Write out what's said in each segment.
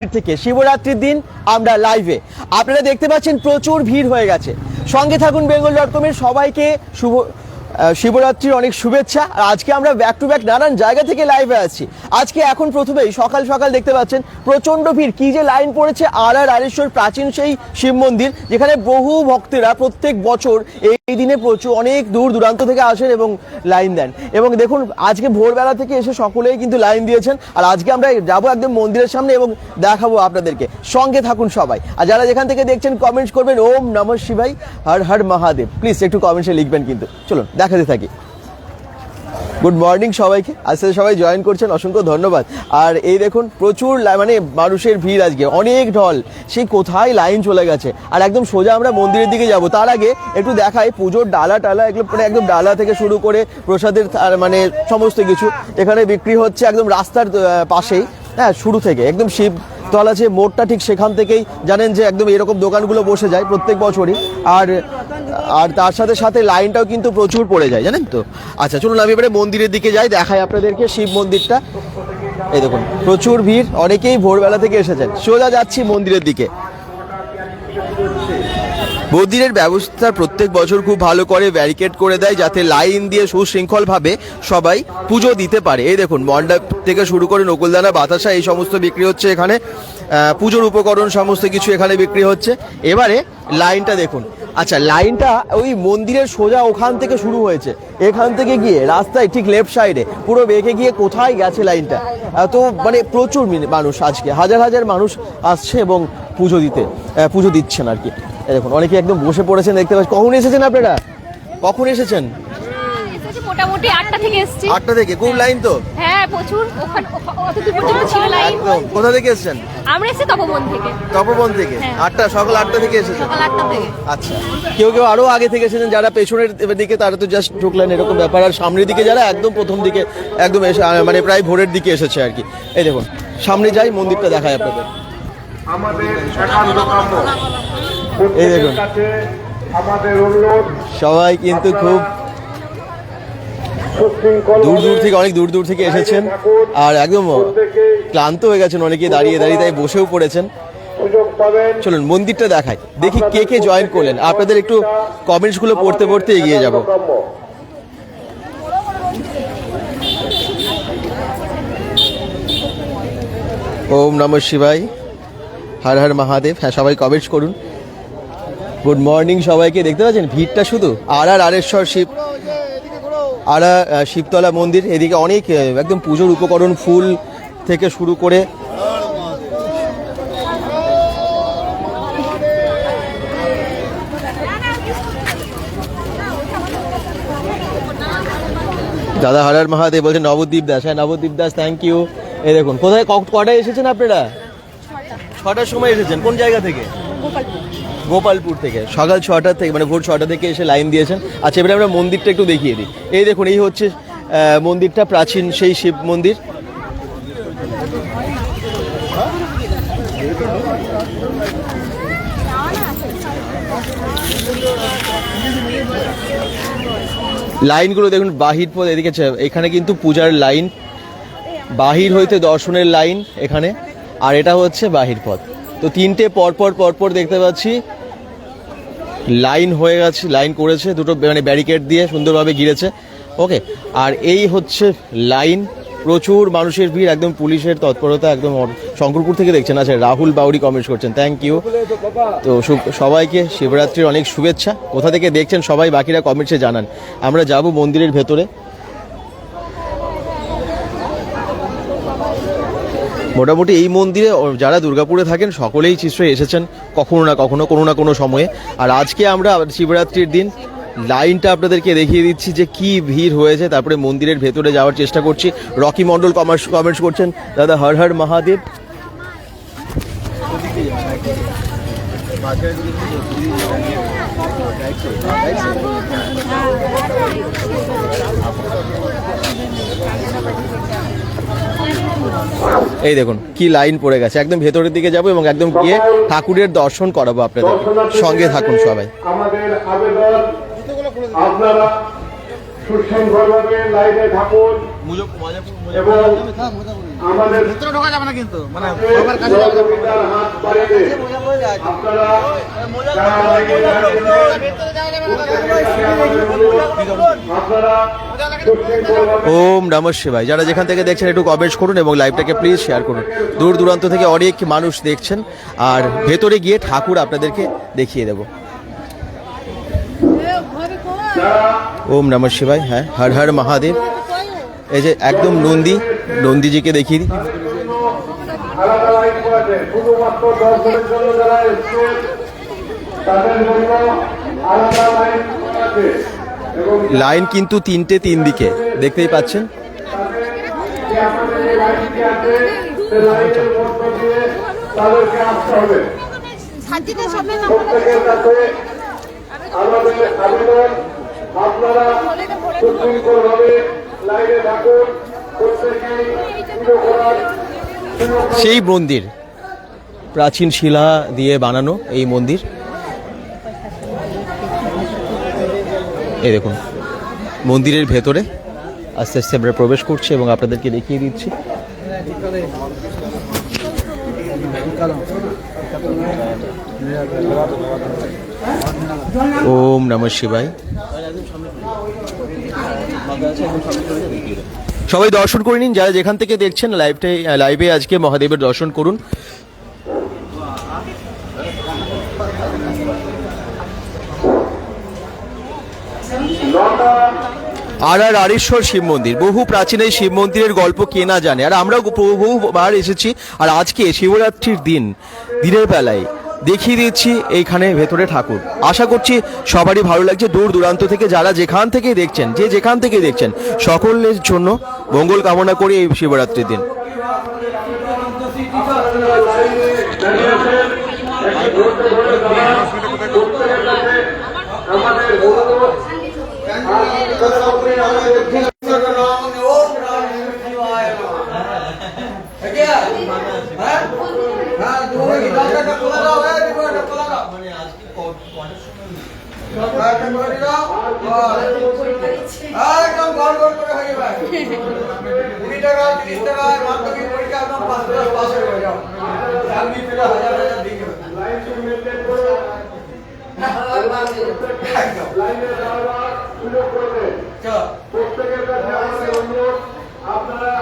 থেকে শিবরাত্রির দিন আমরা লাইভে আপনারা দেখতে পাচ্ছেন প্রচুর ভিড় হয়ে গেছে। সঙ্গে থাকুন বেঙ্গল ডট কমের সবাইকে শুভ শিবরাত্রির অনেক শুভেচ্ছা। আর আজকে আমরা ব্যাক টু ব্যাক নানান জায়গা থেকে লাইভে আছি। আজকে এখন প্রথমেই সকাল সকাল দেখতে পাচ্ছেন প্রচণ্ড ভিড়। কি যে লাইন পড়েছে আর আর আরেশ্বর প্রাচীন সেই শিব মন্দির, যেখানে বহু ভক্তেরা প্রত্যেক বছর এই দিনে প্রচুর অনেক দূর দূরান্ত থেকে আসেন এবং লাইন দেন। এবং দেখুন, আজকে ভোরবেলা থেকে এসে সকলেই কিন্তু লাইন দিয়েছেন। আর আজকে আমরা যাব একদম মন্দিরের সামনে এবং দেখাবো আপনাদেরকে। সঙ্গে থাকুন সবাই। আর যারা যেখান থেকে দেখছেন কমেন্টস করবেন, ওম নমঃ শিবাই হর হর মহাদেব। প্লিজ একটু কমেন্টসে লিখবেন কিন্তু। চলুন দেখাতে থাকি। গুড মর্নিং সবাইকে। আজকে সবাই জয়েন করছেন, অসংখ্য ধন্যবাদ। আর এই দেখুন, প্রচুর মানে মানুষের ভিড় আজকে, অনেক ঢল। সেই কোথায় লাইন চলে গেছে? আর একদম সোজা আমরা মন্দিরের দিকে যাব। তার আগে একটু দেখাই, পুজোর ডালা টালা এগুলো মানে একদম ডালা থেকে শুরু করে প্রসাদের মানে সমস্ত কিছু এখানে বিক্রি হচ্ছে একদম রাস্তার পাশেই। হ্যাঁ শুরু থেকে, একদম শিব তলা যে মোড়টা ঠিক সেখান থেকেই জানেন যে একদম এরকম দোকানগুলো বসে যায় প্রত্যেক বছরই। আর আর তার সাথে সাথে লাইনটাও কিন্তু প্রচুর পড়ে যায়, জানেন তো? আচ্ছা চলুন আমি এবারে মন্দিরের দিকে যাই, দেখাই আপনাদেরকে শিব মন্দিরটা। এই দেখুন, প্রচুর ভিড়, অনেকেই ভোরবেলা থেকে এসেছেন। সোজা যাচ্ছি মন্দিরের দিকে। মন্দিরের ব্যবস্থা প্রত্যেক বছর খুব ভালো করে ব্যারিকেড করে দেয় যাতে লাইন দিয়ে সুশৃঙ্খলভাবে সবাই পুজো দিতে পারে। এই দেখুন, মণ্ডপ থেকে শুরু করে নকুলদানা, বাতাসা এই সমস্ত বিক্রি হচ্ছে এখানে। পুজোর উপকরণ সমস্ত কিছু এখানে বিক্রি হচ্ছে। এবারে লাইনটা দেখুন। আচ্ছা লাইনটা ওই মন্দিরের সোজা ওখান থেকে শুরু হয়েছে। এখান থেকে গিয়ে রাস্তায় ঠিক লেফট সাইডে পুরো বেঁকে গিয়ে কোথায় গেছে লাইনটা তো মানে প্রচুর মিনি- মানুষ আজকে, হাজার হাজার মানুষ আসছে এবং পুজো দিতে পুজো দিচ্ছেন আর কি। দেখুন অনেকে একদম বসে পড়েছেন দেখতে পাচ্ছেন। কখন এসেছেন আপনারা? কখন এসেছেন? মোটামুটি আটটা থেকে এসেছি। আটটা থেকে? খুব লাইন তো? হ্যাঁ প্রচুর। ওখানে অত দূর পর্যন্ত ছিল লাইন একদম। কোথা থেকে এসেছেন? আমরা এসেছি তপবন থেকে। তপবন থেকে? হ্যাঁ। আটটা সকাল আটটা থেকে এসেছেন? সকাল আটটা থেকে। আচ্ছা। কেউ কেউ আরও আগে থেকে এসেছেন যারা পেছনের দিকে তারা তো জাস্ট ঢুকলেন এরকম ব্যাপার। আর সামনের দিকে যারা একদম প্রথম দিকে একদম এসে মানে প্রায় ভোরের দিকে এসেছে আর কি। এই দেখুন সামনে যাই মন্দিরটা দেখায় আপনাদের। আমাদের একান্ত কাম্য এই দেখুন। আমাদের অনুরোধ সবাই কিন্তু খুব দূর দূর থেকে অনেক দূর দূর থেকে এসেছেন। আর একদম ক্লান্ত হয়ে গেছেন অনেকে দাঁড়িয়ে দাঁড়িয়ে তাই বসেও পড়েছেন। চলুন মন্দিরটা দেখাই। দেখি কে কে জয়েন করলেন। আপনাদের একটু কমেন্টসগুলো পড়তে পড়তে এগিয়ে যাব। ওম নম শিবাই হর হর মহাদেব। হ্যাঁ সবাই কমেন্টস করুন। গুড মর্নিং সবাইকে দেখতে পাচ্ছেন? ভিড়টা শুধু আর আর আরেশ্বর শিব আর শিবতলা মন্দির এদিকে অনেক একদম পুজোর উপকরণ ফুল থেকে শুরু করে দাদা হর হর মহাদেব বলছে নবদ্বীপ দাস। হ্যাঁ নবদ্বীপ দাস থ্যাংক ইউ এই দেখুন কোথায় কটায় এসেছেন আপনারা? ছটার সময় এসেছেন কোন জায়গা থেকে? গোপালপুর থেকে, সকাল ছটা থেকে মানে ভোর ছটা থেকে এসে লাইন দিয়েছেন। আচ্ছা এবারে আমরা মন্দিরটা একটু দেখিয়ে দিই। এই দেখুন, এই হচ্ছে মন্দিরটা, প্রাচীন সেই শিব মন্দির। লাইনগুলো দেখুন, বাহির পথ, এদিকে এখানে কিন্তু পূজার লাইন বাহির হইতে দর্শনের লাইন এখানে, আর এটা হচ্ছে বাহির পথ। তো তিনটে পরপর পরপর দেখতে পাচ্ছি। লাইন হয়ে গেছে, লাইন করেছে, দুটো মানে ব্যারিকেড দিয়ে সুন্দরভাবে গিরেছে ওকে আর এই হচ্ছে লাইন। প্রচুর মানুষের ভিড়, একদম পুলিশের তৎপরতা, একদম শঙ্করপুর থেকে দেখছেন আচ্ছা রাহুল বাউরি কমেন্টস করছেন। থ্যাংক ইউ তো সবাইকে শিবরাত্রির অনেক শুভেচ্ছা। কোথা থেকে দেখছেন সবাই, বাকিরা কমেন্টসে জানান। আমরা যাব মন্দিরের ভেতরে। মোটামুটি এই মন্দিরে যারা দুর্গাপুরে থাকেন, সকলেই নিশ্চয়ই এসেছেন কখনো না কখনো, কোনো না কোনো সময়ে। আর আজকে আমরা শিবরাত্রির দিন, লাইনটা আপনাদেরকে দেখিয়ে দিচ্ছি যে কি ভিড় হয়েছে। তারপরে মন্দিরের ভেতরে যাওয়ার চেষ্টা করছি। রকি মণ্ডল কমার্স, কমেন্টস করছেন, দাদা, হর হর মহাদেব। এই দেখুন কি লাইন পড়ে গেছে। একদম ভেতরের দিকে যাব এবং একদম গিয়ে ঠাকুরের দর্শন করাবো আপনাদের। সঙ্গে থাকুন সবাই। আমাদের আবেদন আপনারা লাইনে থাকুন। এবং আমাদের ভিতরে ঢোকা যাবে না কিন্তু মানে সহযোগিতার হাত বাড়িয়ে আপনারা যারা লাইনে আপনারা সুশৃঙ্খলভাবে ওম নমঃ শিবায়। যারা যেখান থেকে দেখছেন একটু কমেন্টস করুন এবং লাইভটাকে প্লিজ শেয়ার করুন। দূর দূরান্ত থেকে অনেক মানুষ দেখছেন। আর ভেতরে গিয়ে ঠাকুর আপনাদেরকে দেখিয়ে দেব। ওম নমঃ শিবায়। হ্যাঁ হর হর মহাদেব। এই যে একদম নন্দী, নন্দীজিকে দেখিয়ে দিই। লাইন কিন্তু তিনটে তিন দিকে, দেখতেই পাচ্ছেন? আপনারা সেই মন্দির, প্রাচীন শিলা দিয়ে বানানো এই মন্দির। এই দেখুন, মন্দিরের ভেতরে আস্তে আস্তে আমরা প্রবেশ করছি এবং আপনাদেরকে দেখিয়ে দিচ্ছি। ওম নমঃ শিবায়। সবাই দর্শন করে নিন, যারা যেখান থেকে দেখছেন লাইভটাই লাইভে আজকে মহাদেবের দর্শন করুন। আর আর আরেশ্বর শিব মন্দির। বহু প্রাচীন এই শিব মন্দিরের গল্প কে না জানে। আর আমরাও বহুবার এসেছি। আর আজকে শিবরাত্রির দিন, দিনের বেলায়। দেখিয়ে দিচ্ছি এইখানে ভেতরে ঠাকুর। আশা করছি সবারই ভালো লাগছে। দূর দূরান্ত থেকে যারা যেখান থেকে দেখছেন, যে যেখান থেকে দেখছেন, সকলের জন্য মঙ্গল কামনা করি এই শিবরাত্রির দিন। আমাদের একদম গড় গড় করে হয়ে যাবে কুড়ি টাকা তিরিশ টাকা মাধ্যমিক পরীক্ষা একদম পাঁচ দশ পাশে হয়ে যাও আপনি ফিরে হাজার হাজার দিয়ে দেবেন। একদম লাইনে দাঁড়াবার সুযোগ করে দেন চলো প্রত্যেকের কাছে আমাদের অনুরোধ আপনারা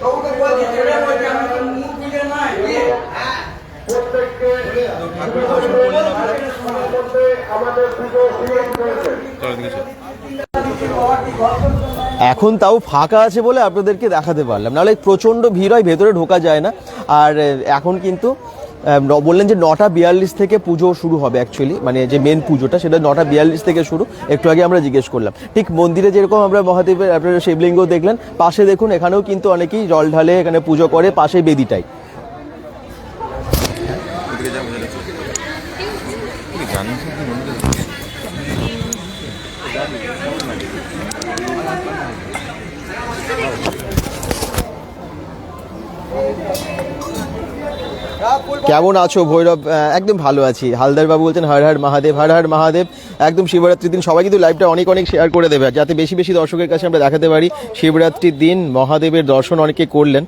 তবু তো বলছি যেটা বলছি আমি তো মুখ বুঝে নাই বুঝলি? প্রত্যেককে মধ্যে আমাদের পুজো সুযোগ করেছেন এখন তাও ফাঁকা আছে বলে আপনাদেরকে দেখাতে পারলাম। নাহলে প্রচণ্ড ভিড় হয়, ভেতরে ঢোকা যায় না। আর এখন কিন্তু বললেন যে নটা বিয়াল্লিশ থেকে পুজো শুরু হবে অ্যাকচুয়ালি মানে যে মেন পুজোটা সেটা নটা বিয়াল্লিশ থেকে শুরু। একটু আগে আমরা জিজ্ঞেস করলাম। ঠিক মন্দিরে যেরকম আমরা মহাদেবের, আপনারা শিবলিঙ্গ দেখলেন, পাশে দেখুন, এখানেও কিন্তু অনেকেই জল ঢালে এখানে পুজো করে, পাশে বেদিটাই। কেমন আছো ভৈরব? একদম ভালো আছি। হালদার বাবু বলছেন, হর হর মহাদেব, হর হর মহাদেব। একদম শিবরাত্রির দিন সবাই কিন্তু লাইভটা অনেক অনেক শেয়ার করে দেবে। যাতে বেশি বেশি দর্শকের কাছে আমরা দেখাতে পারি, শিবরাত্রির দিন মহাদেবের দর্শন অনেকে করলেন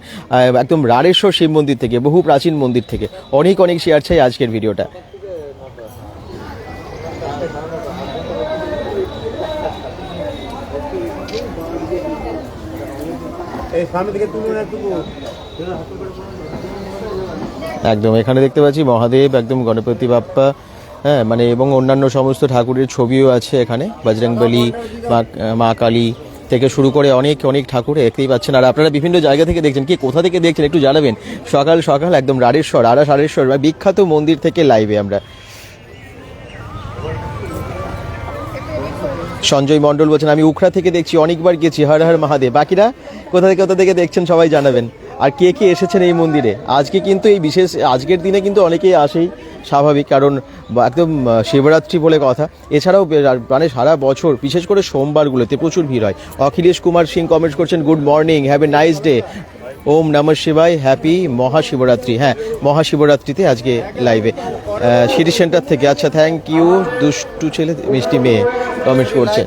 একদম রাড়েশ্বর শিব মন্দির থেকে, বহু প্রাচীন মন্দির থেকে। অনেক অনেক শেয়ার চাই আজকের ভিডিওটা একদম। এখানে দেখতে পাচ্ছি মহাদেব, একদম গণপতি বাপ্পা হ্যাঁ মানে এবং অন্যান্য সমস্ত ঠাকুরের ছবিও আছে এখানে। বজরংবলী মা কালী থেকে শুরু করে অনেক অনেক ঠাকুর দেখতেই পাচ্ছেন। আর আপনারা বিভিন্ন জায়গা থেকে দেখছেন কি, কোথা থেকে দেখছেন একটু জানাবেন। সকাল সকাল একদম রাড়েশ্বর আড়া সারেশ্বর বা বিখ্যাত মন্দির থেকে লাইভে আমরা। সঞ্জয় মণ্ডল বলছেন, আমি উখড়া থেকে দেখছি, অনেকবার গেছি। হর হর মহাদেব। বাকিরা কোথা থেকে কোথা থেকে দেখছেন সবাই জানাবেন। আর কে কে এসেছেন এই মন্দিরে? আজকে কিন্তু এই বিশেষ, আজকের দিনে কিন্তু অনেকেই আসেই স্বাভাবিক, কারণ একদম শিবরাত্রি বলে কথা। এছাড়াও মানে সারা বছর, বিশেষ করে সোমবারগুলোতে প্রচুর ভিড় হয়। অখিলেশ কুমার সিং কমেন্টস করছেন good morning have a nice day ওম নমঃ শিবায় হ্যাপি মহাশিবরাত্রি। হ্যাঁ মহাশিবরাত্রিতে আজকে লাইভে সিটি সেন্টার থেকে। আচ্ছা থ্যাংক ইউ দুষ্টু ছেলে, মিষ্টি মেয়ে কমেন্টস করছে।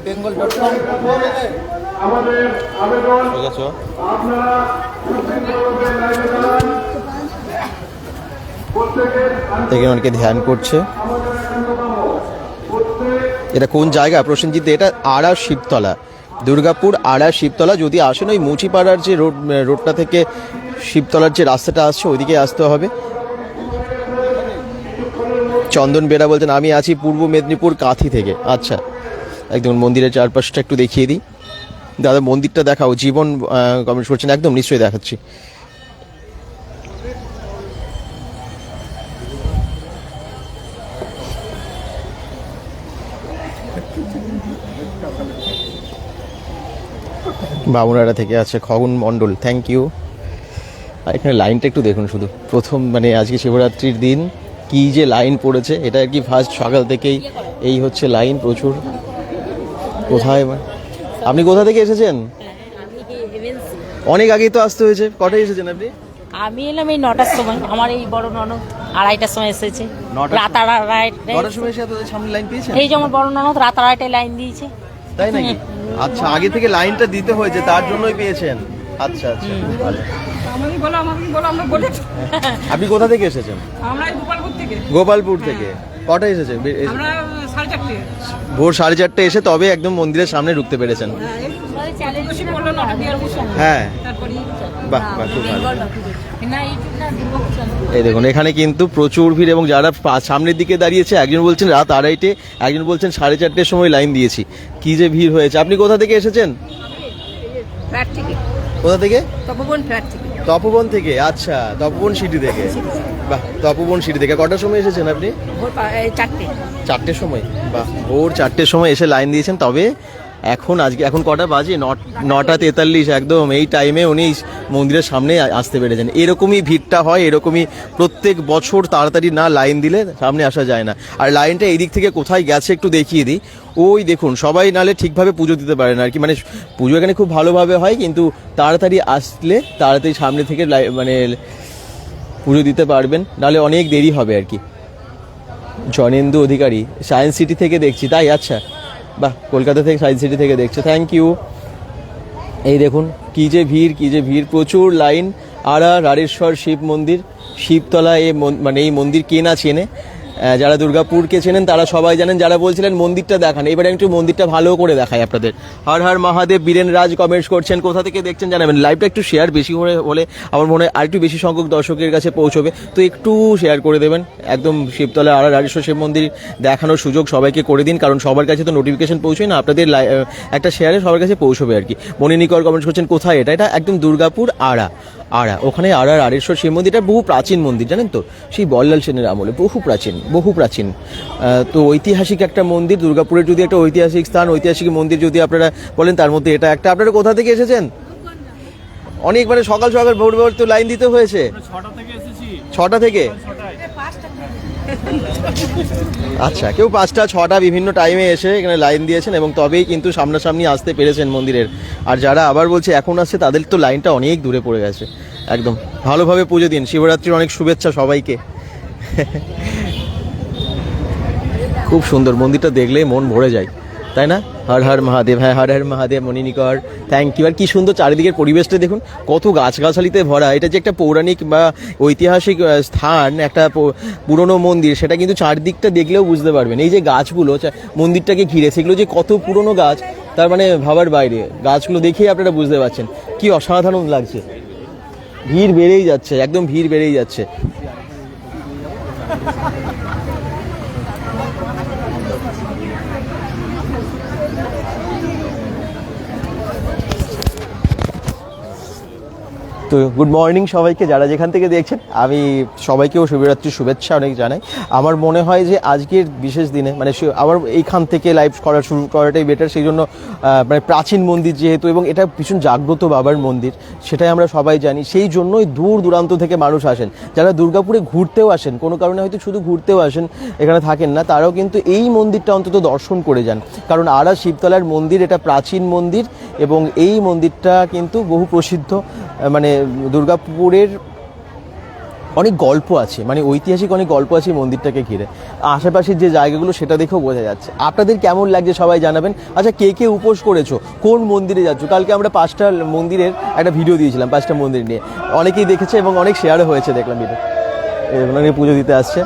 আমাদের আবেদন। আপনারা অনেকে ধ্যান করছে। এটা কোন জায়গা? প্রসেনজিৎ এটা আড়া শিবতলা। দুর্গাপুর আড়া শিবতলা। যদি আসেন ওই মুচিপাড়ার যে রোড রোডটা থেকে শিবতলার যে রাস্তাটা আসছে ওইদিকে আসতে হবে। চন্দন বেরা বলছেন আমি আছি পূর্ব মেদিনীপুর কাঁথি থেকে। আচ্ছা একদম মন্দিরের চারপাশটা একটু দেখিয়ে দিই। দাদা মন্দিরটা দেখাও, জীবন কমেন্ট করছেন, একদম নিশ্চয়ই দেখাচ্ছি। বামুনাড়া থেকে আছে খগন মণ্ডল থ্যাংক ইউ আর এখানে লাইনটা একটু দেখুন শুধু, প্রথম মানে আজকে শিবরাত্রির দিন, কি যে লাইন পড়েছে, এটা আর কি ফার্স্ট সকাল থেকেই, এই হচ্ছে লাইন প্রচুর। কোথায় আপনি কোথা থেকে এসেছেন? অনেক আগেই তো আসতে হয়েছে। কটায় এসেছেন আপনি? আমি এলাম এই নটার সময়। আমার এই বড় ননদ আড়াইটার সময় এসেছে। রাত আড়াইটায় কটার সময় এসে সামনে লাইন পেয়েছেন? এই যে আমার বড় ননদ রাত আড়াইটায় লাইন দিয়েছে। তাই নাকি? আচ্ছা আগে থেকে লাইনটা দিতে হয়েছে তার জন্যই পেয়েছেন। আচ্ছা আচ্ছা আপনি কোথা থেকে এসেছেন? আমরা গোপালপুর থেকে। গোপালপুর থেকে। কটায় এসেছেন বে- এসে- আমরা সাড়ে চারটে। ভোর সাড়ে চারটে এসে তবে একদম মন্দিরের সামনে ঢুকতে পেরেছেন। দিয়ে হ্যাঁ। বাহ বাহ খুব ভালো। এই দেখুন এখানে কিন্তু প্রচুর ভিড় এবং যারা সামনের দিকে দাঁড়িয়েছে একজন বলছেন রাত আড়াইটে একজন বলছেন সাড়ে চারটের সময় লাইন দিয়েছি। কি যে ভিড় হয়েছে। আপনি কোথা থেকে এসেছেন? কোথা থেকে? তপবন ফ্ল্যাট থেকে। তপবন থেকে আচ্ছা তপবন সিটি থেকে। বাহ তপবন সিটি থেকে। কটার সময় এসেছেন আপনি? ভোর চারটে। চারটের সময়। বাহ ভোর চারটের সময় এসে লাইন দিয়েছেন। তবে এখন, আজকে, এখন কটা বাজে? নট- তেতাল্লিশ, একদম। এই টাইমে উনি মন্দিরের সামনে আসতে পেরেছেন। এরকমই ভিড়টা হয়, এরকমই প্রত্যেক বছর তাড়াতাড়ি না লাইন দিলে সামনে আসা যায় না। আর লাইনটা এই দিক থেকে কোথায় গেছে একটু দেখিয়ে দিই। ওই দেখুন, সবাই নালে ঠিকভাবে পুজো দিতে পারে না। আর কি মানে পুজো এখানে খুব ভালোভাবে হয়, কিন্তু তাড়াতাড়ি আসলে তাড়াতাড়ি সামনে থেকে মানে পুজো দিতে পারবেন। নাহলে অনেক দেরি হবে আর কি। জনেন্দু অধিকারী, সায়েন্স সিটি থেকে দেখছি। তাই আচ্ছা। বাহ, কলকাতা থেকে সাইন্স সিটি থেকে দেখছে। থ্যাংক ইউ এই দেখুন, কি যে ভিড়, কি যে ভিড়। প্রচুর লাইন। আড়া রাড়েশ্বর শিব মন্দির। শিবতলা এই মন- এই মন্দির কে না চেনে। যারা দুর্গাপুরকে চেনেন, তারা সবাই জানেন, যারা বলছিলেন মন্দিরটা দেখান। এবারে একটু মন্দিরটা ভালো করে দেখাই আপনাদের। হর হর মহাদেব, বীরেন রাজ কমেন্টস করছেন। কোথা থেকে দেখছেন জানাবেন? লাইভটা একটু শেয়ার বেশি করে হলে আমার মনে হয় আরেকটু বেশি সংখ্যক দর্শকের কাছে পৌঁছবে। তো একটু শেয়ার করে দেবেন। একদম শিবতলা আর রাজেশ্বর শিব মন্দির দেখানোর সুযোগ সবাইকে করে দিন, কারণ সবার কাছে তো নোটিফিকেশন পৌঁছয় না, আপনাদের একটা শেয়ারে সবার কাছে পৌঁছবে আর কি। মনিনিকর কমেন্টস করছেন, কোথায় এটা? এটা একদম দুর্গাপুর আড়া। আড়া ওখানে আড়ার আড়েশ্বর শিব মন্দিরটা বহু প্রাচীন মন্দির জানেন তো? সেই বল্লাল সেনের আমলে বহু প্রাচীন বহু প্রাচীন। তো ঐতিহাসিক একটা মন্দির দুর্গাপুরের যদি একটা ঐতিহাসিক স্থান ঐতিহাসিক মন্দির যদি আপনারা বলেন তার মধ্যে এটা একটা। আপনারা কোথা থেকে এসেছেন? অনেক মানে সকাল সকাল ভোর ভোর তো লাইন দিতে হয়েছে। ছটা থেকে আচ্ছা কেউ পাঁচটা, ছটা বিভিন্ন টাইমে এসে এখানে লাইন দিয়েছেন এবং তবেই কিন্তু সামনাসামনি আসতে পেরেছেন মন্দিরের। আর যারা আবার বলছে এখন আসছে, তাদের তো লাইনটা অনেক দূরে পড়ে গেছে। একদম, ভালোভাবে পুজো দিন। শিবরাত্রির অনেক শুভেচ্ছা সবাইকে। খুব সুন্দর, মন্দিরটা দেখলে মন ভরে যায়। তাই না? হর হর মহাদেব হ্যাঁ হর হর মহাদেব, মণিনিকর থ্যাংক ইউ আর কি সুন্দর চারিদিকের পরিবেশটা দেখুন, কত গাছগাছালিতে ভরা। এটা যে একটা পৌরাণিক বা ঐতিহাসিক স্থান, একটা পুরনো মন্দির, সেটা কিন্তু চারদিকটা দেখলেও বুঝতে পারবেন। এই যে গাছগুলো মন্দিরটাকে ঘিরে, সেগুলো যে কত পুরনো গাছ, তার মানে ভাবার বাইরে। গাছগুলো দেখেই আপনারা বুঝতে পারছেন। কি অসাধারণ লাগছে। ভিড় বেড়েই যাচ্ছে, একদম ভিড় বেড়েই যাচ্ছে। তো গুড মর্নিং সবাইকে যারা যেখান থেকে দেখছেন। আমি সবাইকেও শিবরাত্রির শুভেচ্ছা অনেক জানাই। আমার মনে হয় যে আজকের বিশেষ দিনে মানে আবার এইখান থেকে লাইভ করা শুরু করাটাই বেটার সেই জন্য মানে প্রাচীন মন্দির যেহেতু এবং এটা ভীষণ জাগ্রত বাবার মন্দির, সেটাই আমরা সবাই জানি। সেই জন্যই দূর দূরান্ত থেকে মানুষ আসেন। যারা দুর্গাপুরে ঘুরতেও আসেন, কোনো কারণে হয়তো শুধু ঘুরতেও আসেন, এখানে থাকেন না, তারাও কিন্তু এই মন্দিরটা অন্তত দর্শন করে যান। কারণ আরা শিবতলার মন্দির, এটা প্রাচীন মন্দির এবং এই মন্দিরটা কিন্তু বহু প্রসিদ্ধ মানে দুর্গাপুরের অনেক গল্প আছে মানে ঐতিহাসিক অনেক গল্প আছে মন্দিরটাকে ঘিরে। আশেপাশের যে জায়গাগুলো সেটা দেখেও বোঝা যাচ্ছে। আপনাদের কেমন লাগছে সবাই জানাবেন। আচ্ছা কে কে উপোস করেছ? কোন মন্দিরে যাচ্ছ? কালকে আমরা পাঁচটা মন্দিরের একটা ভিডিও দিয়েছিলাম, পাঁচটা মন্দির নিয়ে। অনেকেই দেখেছে এবং অনেক শেয়ারও হয়েছে, দেখলাম ভিডিও পুজো দিতে আসছে।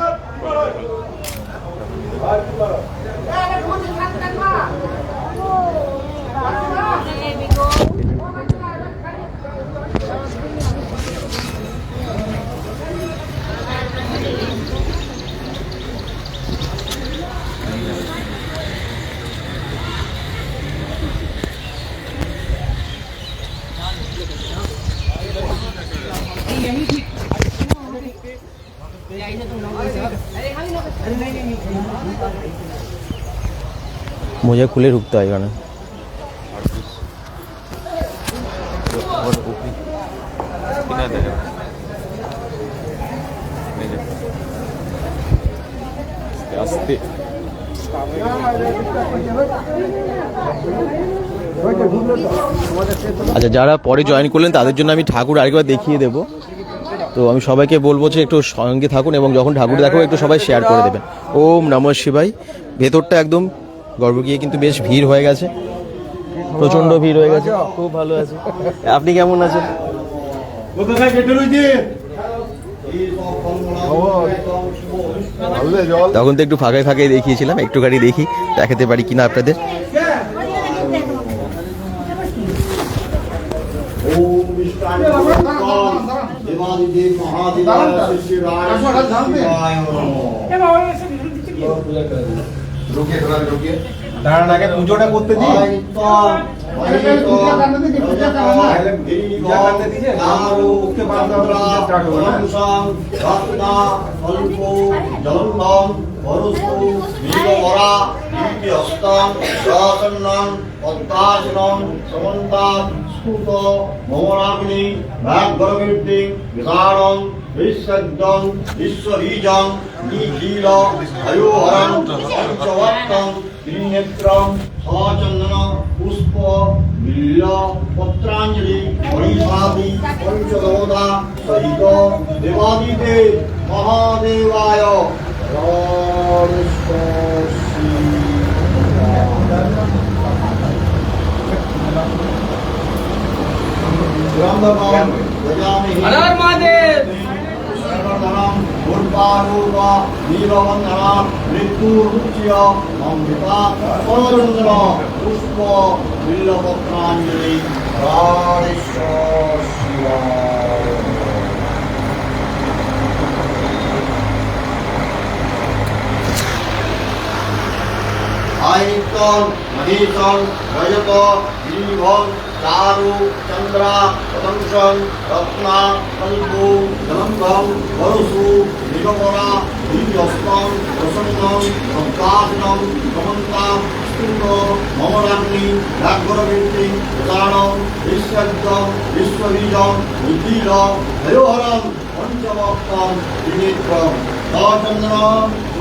মোজা খুলে ঢুকতে হয় এখানে। আচ্ছা যারা পরে জয়েন করলেন, তাদের জন্য আমি ঠাকুর আরেকবার দেখিয়ে দেবো। তো আমি সবাইকে বলব যে একটু সঙ্গে থাকুন এবং যখন ঠাকুর দেখো একটু সবাই শেয়ার করে দেবেন। ওম নম শিবাই ভেতরটা একদম গর্ব গিয়ে কিন্তু বেশ ভিড় হয়ে গেছে। প্রচণ্ড ভিড় হয়ে গেছে। খুব ভালো আছে। আপনি কেমন আছেন? তখন তো একটু ফাঁকায় ফাঁকায় দেখিয়েছিলাম একটু একটুখানি দেখি দেখাতে পারি কিনা আপনাদের। ओम দাঁড়ান আগে পুজোটা করতে দিই। পদ্মাসনম সমন্তা স্তূত মোহনাগ্নি ভাগ গরবৃদ্ধি বিধানম विश्वजं विश्वबीजं निखील हयोहरं पञ्चवत्तं त्रिनेत्रं सचन्दन पुष्प नील पत्राञ्जलि हरिषादि महादेवाय ధనం ఉర్పారూప నీలవందనం మృత్యుర్ముఖ్య అమృత సోదరుంద్ర పుష్ప బిల్లపత్రాంజలి రాణేశ్వర శివా রজত গিরিভন চারু চন্দ্রা পতংশন রত্না কল্পু জলম্ভম বরসু নিগমরা দীর্ঘস্তম প্রসন্নম প্রকাশনম সমন্তা মমরাগ্নি ব্যাঘ্রবৃত্তি প্রদানম বিশ্বজ্ঞম বিশ্ববীজম নিখিল হয়োহরম পঞ্চমক্তম পুষ্প নীলমত্রাঞ্জলি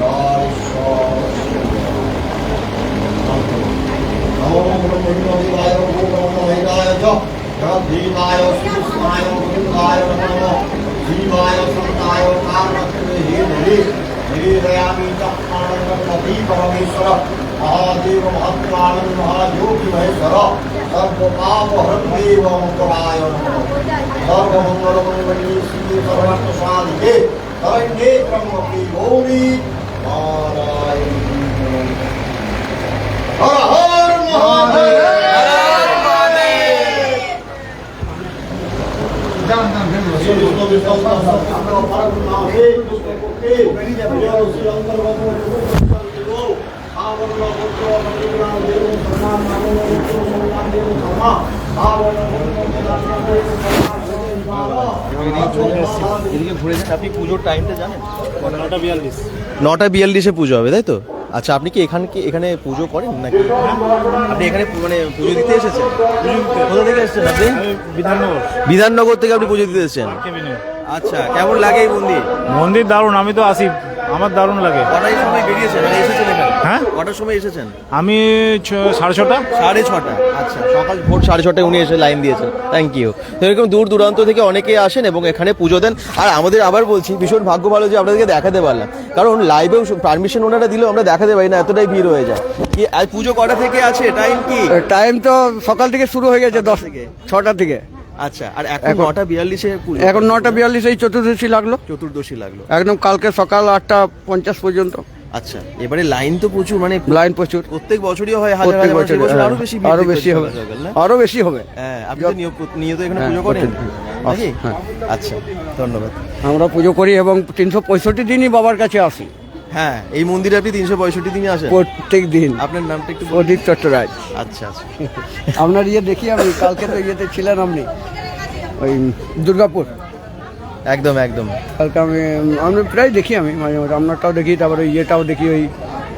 রায়েশ্বর নমো ব্রহ্মদেবায় ভূতমহেদায় চ জগদ্দীপায় শ্রীকৃষ্ণায় গোবিন্দায় নমঃ শিবায় সন্তায় কারণে হে হরি নিবেদয়ামি চক্রানন্দমতি পরমেশ্বর মহাদেব মহাত্মানন্দ মহাযোগী মহেশ্বর সর্বপাপহরণ দেব মুকুরায় নমঃ। সর্বমঙ্গলমঙ্গলী শ্রী সর্বার্থসাধিকে শরণ্যে ব্রহ্মপি গৌরী নারায়ণী। হর হর মহাদেব। কৃষ্ণ বিষ্ণু সহস্র পরমাহে কৃষ্ণ কোকে অন্তর্গত আপনি পুজোর টাইমটা জানেন নটা বিয়াল্লিশ নটা বিয়াল্লিশে পুজো হবে তাই তো? আচ্ছা আপনি কি এখানে কি এখানে পুজো করেন নাকি? আপনি এখানে মানে পুজো দিতে এসেছেন? কোথা থেকে এসেছেন আপনি? বিধাননগর বিধাননগর থেকে আপনি পুজো দিতে এসেছেন? আচ্ছা কেমন লাগে এই মন্দির? মন্দির দারুণ আমি তো আসি। আমার দারুণ লাগে। কটার সময় বেরিয়েছেন? মানে এসেছেন এখানে? হ্যাঁ? কটার সময় এসেছেন? আমি ছ- সাড়ে ছটা। সাড়ে ছটা। আচ্ছা সকাল ভোর সাড়ে ছটায় উনি এসে লাইন দিয়েছেন। থ্যাংক ইউ তো এরকম দূর দূরান্ত থেকে অনেকে আসেন এবং এখানে পুজো দেন। আর আমাদের আবার বলছি ভীষণ ভাগ্য ভালো যে আপনাদেরকে দেখাতে পারলাম। কারণ লাইভেও পারমিশন ওনারা দিলেও আমরা দেখাতে পারি না এতটাই ভিড় হয়ে যায়। কি আজ পুজো কটা থেকে আছে? টাইম কি? টাইম তো সকাল থেকে শুরু হয়ে গেছে দশ থেকে? ছটা থেকে। আচ্ছা আর এখন নটা বিয়াল্লিশে এখন নটা বিয়াল্লিশ এই চতুর্দশী লাগল। চতুর্দশী লাগল। একদম কালকে সকাল আটটা পঞ্চাশ পর্যন্ত। আচ্ছা এবারে লাইন তো প্রচুর মানে লাইন প্রচুর। প্রত্যেক বছরই হয় হাজার হাজার বছর আরও বেশি আরও বেশি হবে। আরও বেশি হবে। হ্যাঁ আপনি তো নিয়- নিয়ত এখানে হ্যাঁ, পুজো করেন। হ্যাঁ। আচ্ছা ধন্যবাদ। আমরা পুজো করি এবং তিনশো পঁয়ষট্টি দিনই বাবার কাছে আসি। হ্যাঁ এই মন্দিরে আপনি তিনশো পঁয়ষট্টি দিনে আসেন? প্রত্যেক দিন। আপনার নামটা একটু। প্রদীপ চট্টরাজ। আচ্ছা আচ্ছা। আপনার ইয়ে দেখি আমি কালকে তো ইয়েতে ছিলেন আপনি। ওই দুর্গাপুর। একদম একদম। কালকে আমি আমি প্রায় দেখি আমি মাঝে মাঝে। আপনারটাও দেখি তারপরে ইয়েটাও দেখি ওই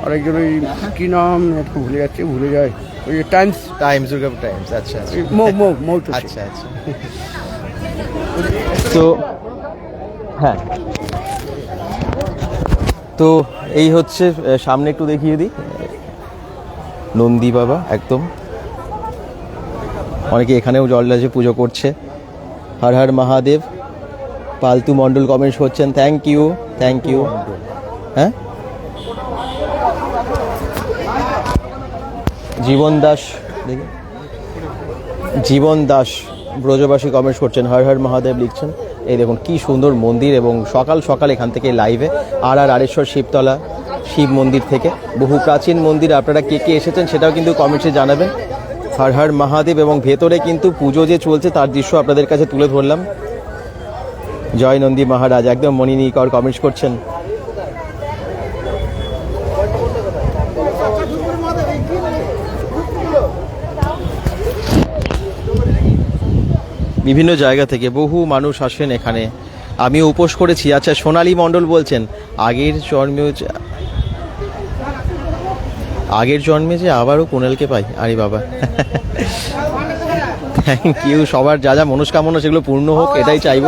আরেকজন ওই কী নাম একটু ভুলে যাচ্ছি ভুলে যায়। ওই টাইমস টাইমস দুর্গাপুর টাইমস আচ্ছা আচ্ছা। মৌ মৌ মৌ আচ্ছা আচ্ছা। তো হ্যাঁ। তো এই হচ্ছে সামনে একটু দেখিয়ে দিই। নন্দী বাবা, একদম। অনেকে এখানেও জল লাজে পুজো করছে। হর হর মহাদেব। পালতু মণ্ডল কমেন্টস করছেন থ্যাংক ইউ থ্যাংক ইউ হ্যাঁ? জীবন দাস, দেখি। জীবন দাস ব্রজবাসী কমেন্টস করছেন, হর হর মহাদেব লিখছেন। এই দেখুন, কি সুন্দর মন্দির এবং সকাল সকাল এখান থেকে লাইভে আর আর আরেশ্বর শিবতলা, শিব মন্দির থেকে। বহু প্রাচীন মন্দির, আপনারা কে কে এসেছেন সেটাও কিন্তু কমেন্টসে জানাবেন। হর হর মহাদেব এবং ভেতরে কিন্তু পুজো যে চলছে তার দৃশ্য আপনাদের কাছে তুলে ধরলাম। জয় নন্দী মহারাজ, একদম মণিনিকর কমেন্টস করছেন। বিভিন্ন জায়গা থেকে বহু মানুষ আসেন এখানে। আমি উপোস করেছি। আচ্ছা সোনালী মণ্ডল বলছেন, আগের জন্মেও যে- আগের জন্মে যে আবারও কুণালকে পাই? আরে বাবা। থ্যাংক ইউ সবার যা যা মনস্কামনা সেগুলো পূর্ণ হোক, এটাই চাইব।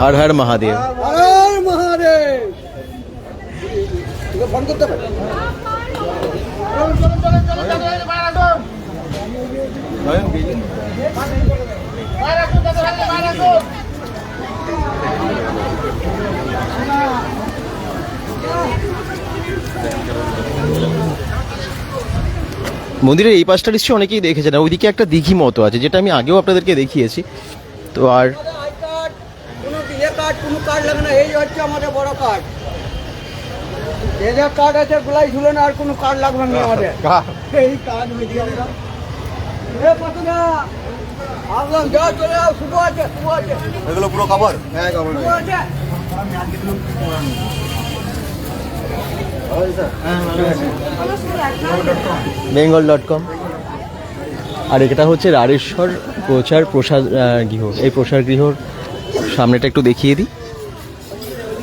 হর হর মহাদেব। মহাদেব। ফোন করতে মন্দিরের এই পাশটা নিশ্চয়ই অনেকেই দেখেছেন ওইদিকে একটা দিঘি মতো আছে, যেটা আমি আগেও আপনাদেরকে দেখিয়েছি। তো আর কোনো কার্ড লাগে না, এই হচ্ছে আমাদের বড় কার্ড। যে কার্ড আছে গোলাই ঝুলে না আর কোনো কার্ড লাগবে না আমাদের। এই কার্ড আমি দিয়ে দিলাম এ পাতুদা আসলাম যা চলে যাও শুভ আছে শুভ আছে। এগুলো পুরো কভার হ্যাঁ কভার শুভ আছে। Bengal dot com. আর এটা হচ্ছে রাড়েশ্বর প্রচার প্রসাদ গৃহ। এই প্রসাদ গৃহর সামনেটা একটু দেখিয়ে দিই।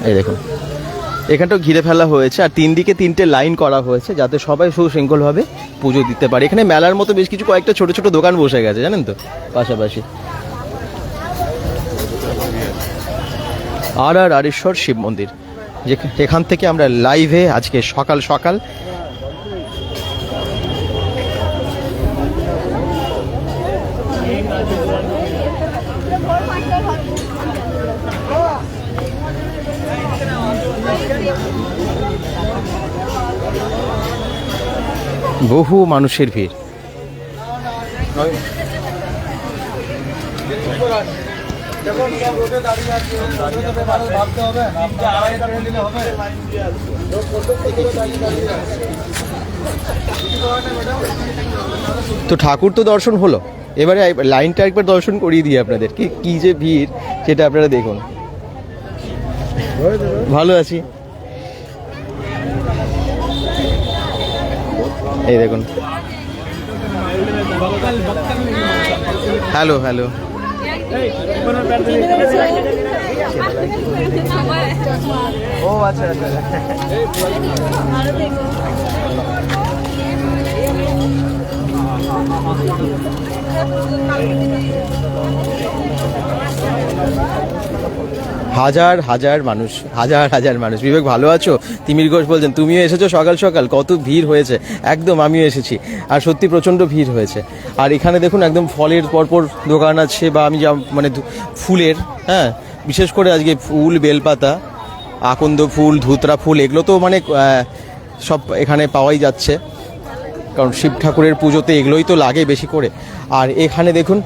এই দেখুন। এখানটাও ঘিরে ফেলা হয়েছে আর তিন দিকে তিনটে লাইন করা হয়েছে যাতে সবাই সুশৃঙ্খলভাবে পুজো দিতে পারে। এখানে মেলার মতো বেশ কিছু কয়েকটা ছোট ছোট দোকান বসে গেছে, জানেন তো? পাশাপাশি। আর আর আরেশ্বর শিব মন্দির যে এখান থেকে আমরা লাইভে আজকে সকাল সকাল বহু মানুষের ভিড়। তো ঠাকুর তো দর্শন হলো। এবারে লাইনটা একবার দর্শন করিয়ে দিই আপনাদের। কি কি যে ভিড়, সেটা আপনারা দেখুন। ভালো আছি। এই দেখুন। হ্যালো হ্যালো ও আচ্ছা আচ্ছা।, আচ্ছা। হাজার হাজার মানুষ, হাজার হাজার মানুষ। বিবেক, ভালো আছো? তিমির ঘোষ বলছেন, তুমিও এসেছ সকাল সকাল। কত ভিড় হয়েছে? একদম, আমিও এসেছি। আর সত্যি প্রচণ্ড ভিড় হয়েছে। আর এখানে দেখুন, একদম ফলের পরপর দোকান আছে বা আমি যা মানে ফুলের হ্যাঁ? বিশেষ করে আজকে ফুল, বেলপাতা, আকন্দ ফুল, ধুতরা ফুল, এগুলো তো মানে সব এখানে পাওয়াই যাচ্ছে। কারণ শিব ঠাকুরের পুজোতে এগুলোই তো লাগে বেশি করে। আর এখানে দেখুন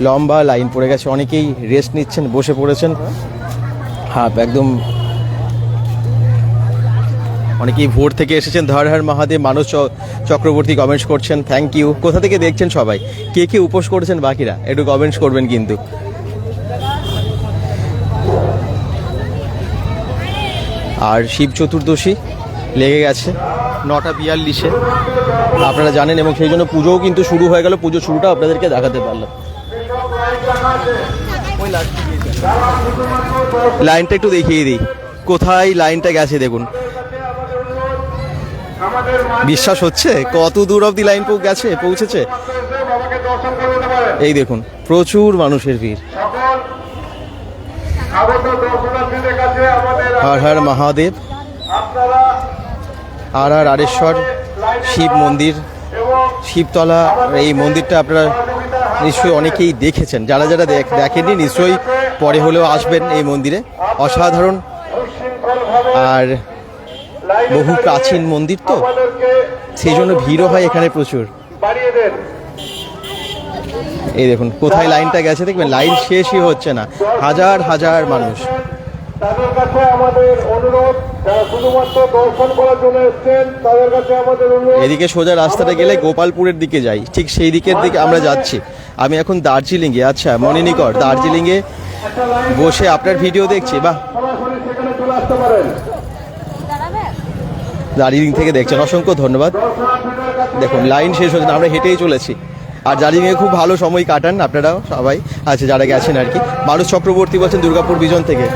লম্বা লাইন পড়ে গেছে। অনেকেই রেস্ট নিচ্ছেন, বসে পড়েছেন। হ্যাঁ একদম। অনেকেই ভোর থেকে এসেছেন। ধর হর মহাদেব, মানুষ চক্রবর্তী কমেন্টস করছেন। থ্যাংক ইউ কোথা থেকে দেখছেন সবাই? কে কে উপোস করেছেন বাকিরা? একটু কমেন্টস করবেন কিন্তু। আর শিব চতুর্দশী লেগে গেছে নটা বিয়াল্লিশে। আপনারা জানেন, এবং সেই জন্য পুজোও কিন্তু শুরু হয়ে গেল। পুজো শুরুটা আপনাদেরকে দেখাতে পারলাম। লাইনটা একটু দেখিয়ে দিই। কোথায় লাইনটা গেছে দেখুন। বিশ্বাস হচ্ছে? কত দূর অব্দি লাইন গেছে, পৌঁছেছে? এই দেখুন, প্রচুর মানুষের ভিড়। হর হর মহাদেব। আর আর আরেশ্বর, শিব মন্দির। শিবতলা, এই মন্দিরটা আপনারা নিশ্চয়ই অনেকেই দেখেছেন। যারা যারা দেখ- দেখেননি, নিশ্চয়ই পরে হলেও আসবেন এই মন্দিরে। অসাধারণ আর বহু প্রাচীন মন্দির তো, সেই জন্য ভিড়ও হয় এখানে প্রচুর। এই দেখুন, কোথায় লাইনটা গেছে দেখবেন? লাইন শেষই হচ্ছে না। হাজার হাজার মানুষ। তাদের কাছে আমাদের অনুরোধ যারা শুধুমাত্র দর্শন করার জন্য এসছেন তাদের কাছে আমাদের অনুরোধ। এদিকে সোজা রাস্তাটা গেলে গোপালপুরের দিকে যাই। ঠিক সেই দিকের দিকে আমরা যাচ্ছি। আমি এখন দার্জিলিংয়ে আচ্ছা মনিনিকর দার্জিলিংয়ে বসে আপনার ভিডিও দেখছি বাহ। পারেন। দার্জিলিং থেকে দেখছেন অসংখ্য ধন্যবাদ। দেখুন লাইন শেষ হচ্ছে আমরা হেঁটেই চলেছি। আর দার্জিলিংয়ে খুব ভালো সময় কাটান আপনারাও সবাই। আছে যারা গেছেন আর কি। মানুষ চক্রবর্তী বলছেন দুর্গাপুর বিজন থেকে।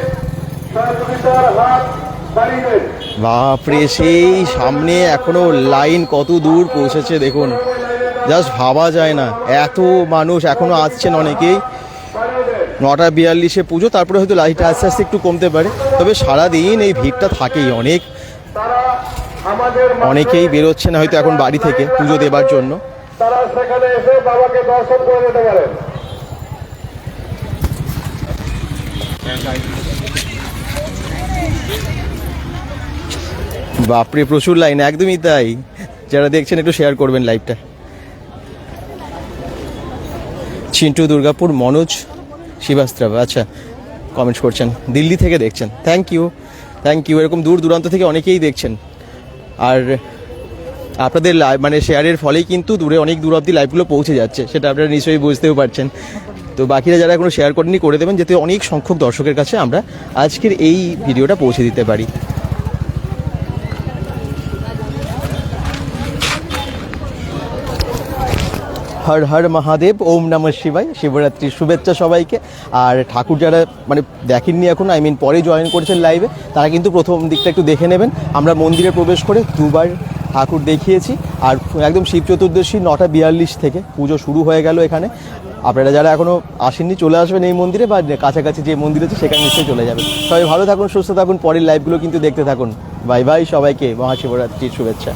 বাপরে সেই সামনে এখনও লাইন কত দূর পৌঁছেছে দেখুন। জাস্ট ভাবা যায় না। এত মানুষ এখনও আসছেন অনেকেই। নটা বিয়াল্লিশে পুজো তারপরে হয়তো লাইটটা আস্তে আস্তে একটু কমতে পারে। তবে সারাদিন এই ভিড়টা থাকেই অনেক। অনেকেই বেরোচ্ছেন হয়তো এখন বাড়ি থেকে পুজো দেবার জন্য। তারা সেখানে এসে বাবাকে দর্শন করে নিতে পারেন। বাপরে, প্রচুর লাইন একদমই তাই। যারা দেখছেন, একটু শেয়ার করবেন লাইভটা চিন্টু, দুর্গাপুর, মনোজ শ্রীবাস্তব আচ্ছা কমেন্টস করছেন। দিল্লি থেকে দেখছেন। থ্যাংক ইউ থ্যাংক ইউ এরকম দূর দূরান্ত থেকে অনেকেই দেখছেন। আর আপনাদের লাইভ মানে শেয়ারের ফলেই কিন্তু দূরে অনেক দূর অব্দি লাইভগুলো পৌঁছে যাচ্ছে। সেটা আপনারা নিশ্চয়ই বুঝতেও পারছেন। তো বাকিরা যারা এখনও শেয়ার করেনি করে দেবেন, যাতে অনেক সংখ্যক দর্শকের কাছে আমরা আজকের এই ভিডিওটা পৌঁছে দিতে পারি। হর হর মহাদেব, ওম নমঃ শিবাই শিবরাত্রির শুভেচ্ছা সবাইকে। আর ঠাকুর যারা মানে দেখেননি এখন আই মিন পরে জয়েন করেছেন লাইভে তারা কিন্তু প্রথম দিকটা একটু দেখে নেবেন। আমরা মন্দিরে প্রবেশ করে দুবার ঠাকুর দেখিয়েছি। আর একদম শিব চতুর্দশী নটা বিয়াল্লিশ থেকে পুজো শুরু হয়ে গেল এখানে। আপনারা যারা এখনও আসেননি, চলে আসবেন এই মন্দিরে বা কাছাকাছি যে মন্দির আছে, সেখানে নিশ্চয়ই চলে যাবেন। সবাই ভালো থাকুন, সুস্থ থাকুন, পরের লাইভগুলো কিন্তু দেখতে থাকুন। বাই বাই সবাইকে, মহাশিবরাত্রির শুভেচ্ছা।